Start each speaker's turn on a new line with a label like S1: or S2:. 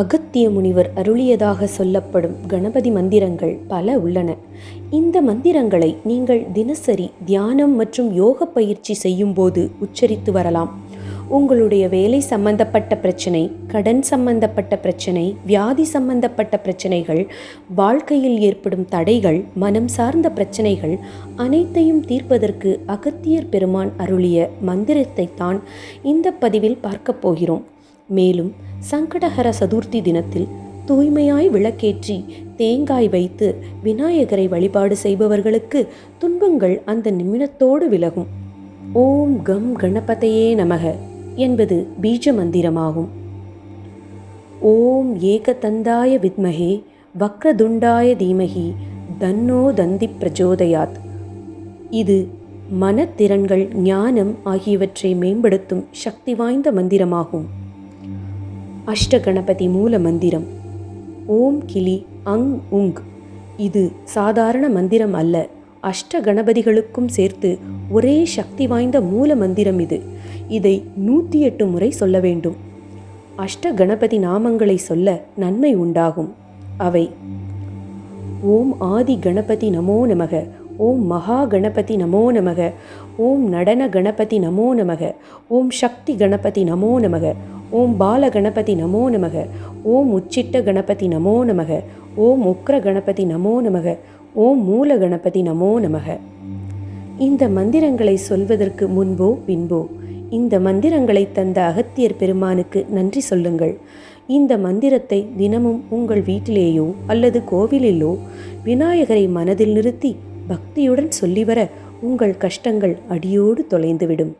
S1: அகத்திய முனிவர் அருளியதாக சொல்லப்படும் கணபதி மந்திரங்கள் பல உள்ளன. இந்த மந்திரங்களை நீங்கள் தினசரி தியானம் மற்றும் யோக பயிற்சி செய்யும்போது உச்சரித்து வரலாம். உங்களுடைய வேலை சம்பந்தப்பட்ட பிரச்சனை கடன் சம்பந்தப்பட்ட பிரச்சனை வியாதி சம்பந்தப்பட்ட பிரச்சனைகள் வாழ்க்கையில் ஏற்படும் தடைகள் மனம் சார்ந்த பிரச்சனைகள் அனைத்தையும் தீர்ப்பதற்கு அகத்தியர் பெருமான் அருளிய மந்திரத்தை தான் இந்த பதிவில் பார்க்கப் போகிறோம். மேலும் சங்கடஹர சதுர்த்தி தினத்தில் தூய்மையாய் விளக்கேற்றி தேங்காய் வைத்து விநாயகரை வழிபாடு செய்பவர்களுக்கு துன்பங்கள் அந்த நிமிடத்தோடு விலகும். ஓம் கம் கணபதையே நமக என்பது பீஜ மந்திரமாகும். ஓம் ஏகதந்தாய வித்மகே வக்ரதுண்டாய தீமகி தன்னோ தந்தி பிரச்சோதயாத். இது மனத்திறன்கள் ஞானம் ஆகியவற்றை மேம்படுத்தும் சக்தி வாய்ந்த மந்திரமாகும். அஷ்டகணபதி மூல மந்திரம் ஓம் கிளி அங் உங். இது சாதாரண மந்திரம் அல்ல. அஷ்ட கணபதிகளுக்கும் சேர்த்து ஒரே சக்தி வாய்ந்த மூல மந்திரம் இது. இதை நூற்றி எட்டு முறை சொல்ல வேண்டும். அஷ்ட கணபதி நாமங்களை சொல்ல நன்மை உண்டாகும். அவை ஓம் ஆதி கணபதி நமோ நமக. ஓம் மகா கணபதி நமோ நமக. ஓம் நடன கணபதி நமோ நமக. ஓம் சக்தி கணபதி நமோ நமக. ஓம் பால கணபதி நமோ நமக. ஓம் உச்சிட்ட கணபதி நமோ நமக. ஓம் உக்ர கணபதி நமோ நமக. ஓம் மூல கணபதி நமோ நமக. இந்த மந்திரங்களை சொல்வதற்கு முன்போ பின்போ இந்த மந்திரங்களை தந்த அகத்தியர் பெருமானுக்கு நன்றி சொல்லுங்கள். இந்த மந்திரத்தை தினமும் உங்கள் வீட்டிலேயோ அல்லது கோவிலிலோ விநாயகரை மனதில் நிறுத்தி பக்தியுடன் சொல்லி வர உங்கள் கஷ்டங்கள் அடியோடு தொலைந்துவிடும்.